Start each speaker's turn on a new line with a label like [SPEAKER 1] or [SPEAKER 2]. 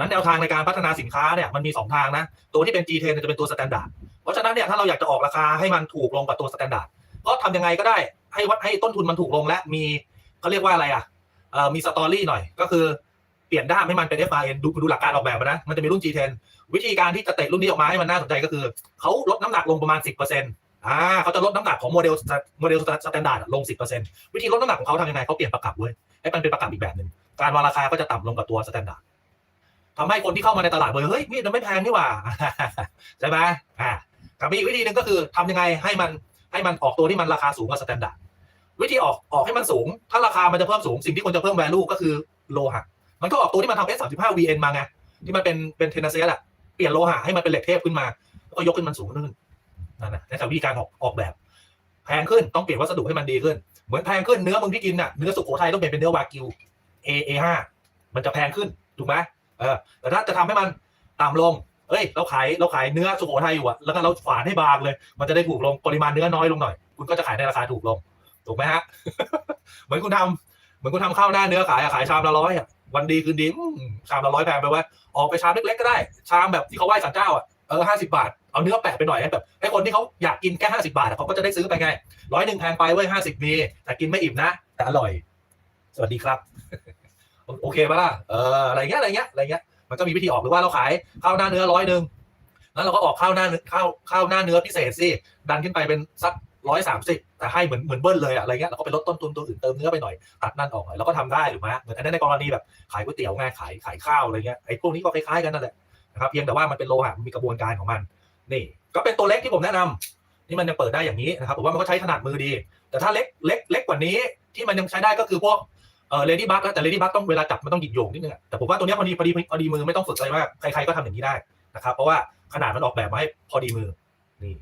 [SPEAKER 1] นั้นแนวทางในการพัฒนาสินค้าเนี่ยมันมี 2 ทางนะ ตัวที่เป็น G10 จะเป็นตัวสแตนดาร์ดเพราะฉะนั้นเนี่ยถ้าเราอยากจะออกราคาให้มันถูกลงกว่าตัวสแตนดาร์ดก็ทำยังไงก็ได้ให้วัดให้ต้นทุนมันถูกลงและมีเขาเรียกว่าอะไรอะมีสตอรี่หน่อยก็คือเปลี่ยนด้ามให้มันเป็น FRN ดูดูหลักการออกแบบมานะ มันจะมีรุ่น G10 วิธีการที่จะเตะรุ่นนี้ออกมาให้มันน่าสนใจก็คือ เขาลดน้ำหนักลงประมาณ 10%อ่าเขาจะลดน้ำหนักของโมเดลโมเดลสแตนดาร์ดลง 10%วิธีลดน้ำหนักของเขาทำยังไงเขาเปลี่ยนประกับเว้ยให้มันเป็นประกับอีกแบบหนึ่งการวางราคาก็จะต่ำลงกว่าตัวสแตนดาร์ด ทำให้คนที่เข้ามาในตลาดเบอร์เฮ้ยมีดมันไม่แพงนี่หว่าใช่ไหมอ่ากับมีอีกวิธีหนึ่งก็คือทำยังไงให้มันให้มันออกตัวที่มันราคาสูงกว่าสแตนดาร์ดวิธีออกออกให้มันสูง ถ้าราคามันจะเพิ่มสูงสิ่งที่ควรจะเพิ่ม value ก็คือโลหะมันก็ออกตัวที่มันทำ S35 VN มาไงที่มันเป็นเป็นเทนเซียแหละเปลี่ยนโลหะให้มันเป็นเหล็กเทพขึ้นมาแล้วก็ยกขึ้นมันสูงขึ้นนั่นนะนั่นคือวิธีการออกออกแบบ แพงขึ้นต้องเปลี่ยนวัสดุให้มันดีขึ้น เหมือนแพงขึ้นเนื้อมึงที่กินน่ะเนื้อสุโขทัยต้องเปลี่ยนเป็นเนื้อวากิว A A5 มันจะแพงขึ้นถูกไหม เออแต่ถ้าจะทำให้มันต่ำลงเอ้ยเราขายเราขายเนื้อสุโขทัยอยู่อะแล้วก็เราฝานให้บางเลย มันจะได้ถูกลงปริมาณเนื้อน้อยลงหน่อย คุณก็จะขายในราคาถูกลง ถูกไหมฮะ เหมือนคุณทำเหมือนคุณทำข้าวหน้าเนื้อขายอะขายชามละร้อยอะวันดีคืนดีชามละร้อยแพงไปว่าออกไปชามเล็กๆก็ได้ ชามแบบที่เขาไหว้สันเจ้าอะเออห้าสิบาท เอาเนื้อแปะไปหน่อยให้แบบให้คนที่เขาอยากกินแค่ห้าสิบาทเขาก็จะได้ซื้อไปไงร้อยหนึ่งแพงไปเว้ยห้าสิบมีแต่กินไม่อิ่มนะแต่อร่อย สวัสดีครับ โอเคปะล่ะเอออะไรเงี้ยอะไรเงี้ยอะไรเงี้ยมันก็มีวิธีออกหรือว่าเราขายข้าวหน้าเนื้อร้อยหนึ่งแล้วเราก็ออกข้าวหน้าเนื้อข้าวข้าวหน้าเนื้อพิเศษสิดันขึ้นไปเป็นสักร้อยสามสิบแต่ให้เหมือนเหมือนเบิ้ลเลยอะอะไรเงี้ยเราก็ไปลดต้นทุนตัวอื่นเติมเนื้อไปหน่อยตัดนั่นออกหน่อยเราก็ทำได้หรือไหมเหมือนอันนั้นในกรณีแบบขายก๋วยเตี๋ยวไงขายขายข้าวอะไรเงี้ยไอ้พวกนี้ก็คล้ายๆกันนั่นแหละนะครับเพียงแต่ว่ามันเป็นโลหะมันมีกระบวนการของมันนี่ ก็เป็นตัวเล็กที่ผมแนะนำนี่มันยังเปิดได้อย่างนี้นะครับผมว่ามันก็ใช้ถนัดมือดี แต่ถ้าเล็กเล็กเล็กกว่านี้ที่มันยังใช้ได้ก็คือพวก เออเลดี้บัคแต่เลดี้บัคต้องเวลาจับมันต้องหยิบโยงนิดนึงแต่ผมว่าตัวเนี้ยพอดีพอดีพอดีมือไม่ต้องฝึกอะไรมากใครๆก็ทำอย่างนี้ได้นะครับเพราะว่าขนาดมันออกแบบมาให้พอดีมือนี่